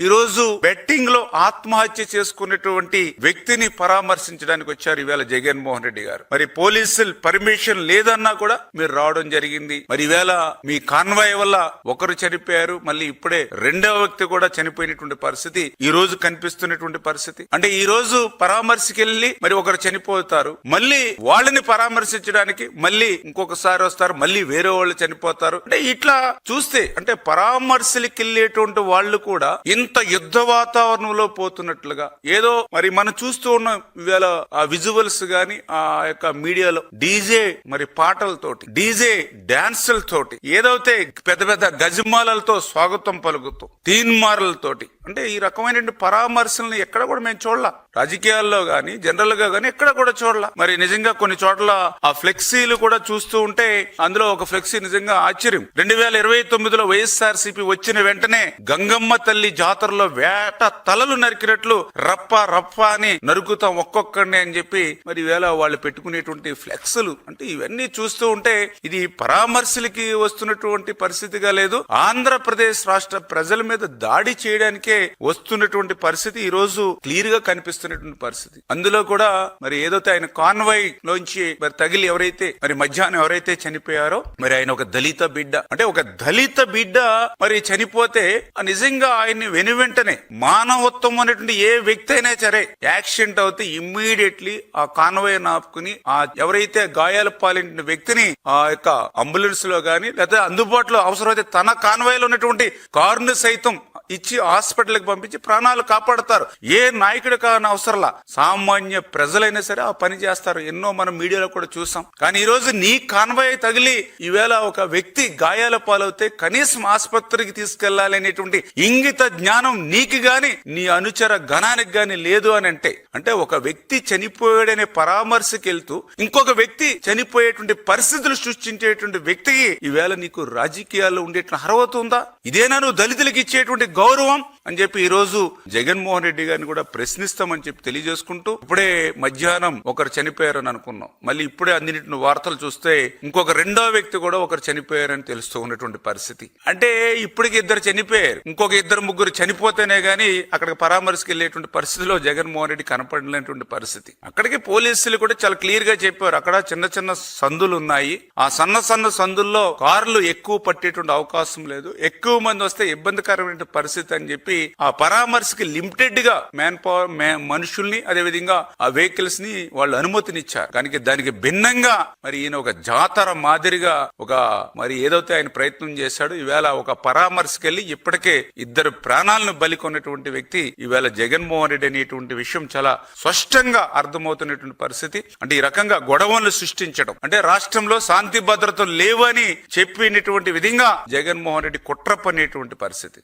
ఈ రోజు బెట్టింగ్లో ఆత్మహత్య చేసుకున్నటువంటి వ్యక్తిని పరామర్శించడానికి వచ్చారు ఈవేళ జగన్మోహన్ రెడ్డి గారు. మరి పోలీసులు పర్మిషన్ లేదన్నా కూడా మీరు రావడం జరిగింది. మరి ఈవేళ మీ కాన్వాయ్ వల్ల ఒకరు చనిపోయారు. మళ్ళీ ఇప్పుడే రెండవ వ్యక్తి కూడా చనిపోయినటువంటి పరిస్థితి ఈ రోజు కనిపిస్తున్నటువంటి పరిస్థితి. అంటే ఈ రోజు పరామర్శకెళ్ళి మరి ఒకరు చనిపోతారు. మళ్ళీ వాళ్ళని పరామర్శించడానికి మళ్ళీ ఇంకొకసారి వస్తారు. మళ్ళీ వేరే వాళ్ళు చనిపోతారు. అంటే ఇట్లా చూస్తే అంటే పరామర్శలకి వెళ్ళేటువంటి వాళ్ళు కూడా ఇంత యుద్ధ వాతావరణంలో పోతున్నట్లుగా ఏదో మరి మనం చూస్తూ ఉన్న ఇవాళ ఆ విజువల్స్ గాని ఆ యొక్క మీడియాలో డీజే మరి పాటలతోటి డీజే డాన్సులతోటి ఏదైతే పెద్ద పెద్ద గజమాలతో స్వాగతం పలుకుతూ తీన్మార్లతోటి అంటే ఈ రకమైన పరామర్శల్ని ఎక్కడ కూడా మేము చూడలా. రాజకీయాల్లో గాని జనరల్గా గాని ఎక్కడ కూడా చూడలా. మరి నిజంగా కొన్ని చోట్ల ఆ ఫ్లెక్సీలు కూడా చూస్తూ ఉంటే అందులో ఒక ఫ్లెక్సీ నిజంగా ఆశ్చర్యం. రెండు వేల ఇరవై తొమ్మిదిలో వైఎస్ఆర్ వచ్చిన వెంటనే గంగమ్మ తల్లి జాతరలో వేట తలలు నరికినట్లు రప్ప రప్ప అని నరుకుతాం ఒక్కొక్కడిని అని చెప్పి మరి వేళ వాళ్ళు పెట్టుకునేటువంటి ఫ్లెక్స్లు. అంటే ఇవన్నీ చూస్తూ ఉంటే ఇది పరామర్శలకి వస్తున్నటువంటి పరిస్థితిగా లేదు. ఆంధ్రప్రదేశ్ రాష్ట్ర ప్రజల మీద దాడి చేయడానికే వస్తున్నటువంటి పరిస్థితి ఈ రోజు క్లియర్గా కనిపిస్తున్నటువంటి పరిస్థితి. అందులో కూడా మరి ఏదైతే ఆయన కాన్వాయ్ లోంచి మరి తగిలి ఎవరైతే మరి మధ్యాహ్నం ఎవరైతే చనిపోయారో మరి ఆయన ఒక దళిత బిడ్డ. అంటే ఒక దళిత బిడ్డ మరి చనిపోతే నిజంగా ఆయన్ని వెను వెంటనే మానవత్వం అనేటువంటి ఏ వ్యక్తి అయినా సరే యాక్సిడెంట్ అవుతే ఇమ్మీడియట్లీ ఆ కాన్వాయ్ ఆపుకుని ఆ ఎవరైతే గాయాల పాలిన వ్యక్తిని ఆ యొక్క అంబులెన్స్లో గాని లేకపోతే అందుబాటులో అవసరమైతే తన కాన్వాయ్లో ఉన్నటువంటి కారును సైతం ఇచ్చి హాస్పిటల్కి పంపించి ప్రాణాలు కాపాడతారు. ఏ నాయకుడు కాని అవసరంలా. సామాన్య ప్రజలైనా సరే ఆ పని చేస్తారు. ఎన్నో మనం మీడియాలో కూడా చూసాం. కానీ ఈ రోజు నీ కాన్వాయ్ తగిలి ఈవేళ ఒక వ్యక్తి గాయాల పాలవుతే కనీసం ఆసుపత్రికి తీసుకెళ్ళాలి అనేటువంటి ఇంగిత జ్ఞానం నీకు గాని నీ అనుచర గణానికి గాని లేదు అని అంటే అంటే ఒక వ్యక్తి చనిపోయాడనే పరామర్శకి వెళ్తూ ఇంకొక వ్యక్తి చనిపోయేటువంటి పరిస్థితులు సృష్టించేటువంటి వ్యక్తికి ఈవేళ నీకు రాజకీయాల్లో ఉండేటువంటి అర్హత ఉందా? ఇదేనా నువ్వు దళితులకు ఇచ్చేటువంటి గౌరవం అని చెప్పి ఈ రోజు జగన్మోహన్ రెడ్డి గారిని కూడా ప్రశ్నిస్తామని చెప్పి తెలియజేసుకుంటూ ఇప్పుడే మధ్యాహ్నం ఒకరు చనిపోయారని అనుకున్నాం. మళ్ళీ ఇప్పుడే అందినటువంటి వార్తలు చూస్తే ఇంకొక రెండో వ్యక్తి కూడా ఒకరు చనిపోయారని తెలుస్తూ ఉన్నటువంటి పరిస్థితి. అంటే ఇప్పటికి ఇద్దరు చనిపోయారు. ఇంకొక ఇద్దరు ముగ్గురు చనిపోతేనే గాని అక్కడికి పరామర్శకు వెళ్ళేటువంటి పరిస్థితిలో జగన్మోహన్ రెడ్డి కనపడలేటువంటి పరిస్థితి. అక్కడికి పోలీసులు కూడా చాలా క్లియర్గా చెప్పారు. అక్కడ చిన్న చిన్న సందులు ఉన్నాయి. ఆ సన్న సన్న సందుల్లో కార్లు ఎక్కువ పట్టేటువంటి అవకాశం లేదు. ఎక్కువ మంది వస్తే ఇబ్బందికరమైన పరిస్థితి అని చెప్పి ఆ పరామర్శకి లిమిటెడ్గా మ్యాన్ పవర్ మనుషుల్ని అదే విధంగా ఆ వెహికల్స్ని వాళ్ళు అనుమతినిచ్చారు. కానీ దానికి భిన్నంగా మరి ఈయన ఒక జాతర మాదిరిగా ఒక మరి ఏదైతే ఆయన ప్రయత్నం చేశాడు ఈవేళ ఒక పరామర్శకెళ్ళి ఇప్పటికే ఇద్దరు ప్రాణాలను బలి కొన్నటువంటి వ్యక్తి ఈవేళ జగన్మోహన్ రెడ్డి అనేటువంటి విషయం చాలా స్పష్టంగా అర్థమవుతున్నటువంటి పరిస్థితి. అంటే ఈ రకంగా గొడవలను సృష్టించడం. అంటే రాష్ట్రంలో శాంతి భద్రతలు లేవని చెప్పినటువంటి విధంగా జగన్మోహన్ రెడ్డి కుట్ర పనేటువంటి పరిస్థితి.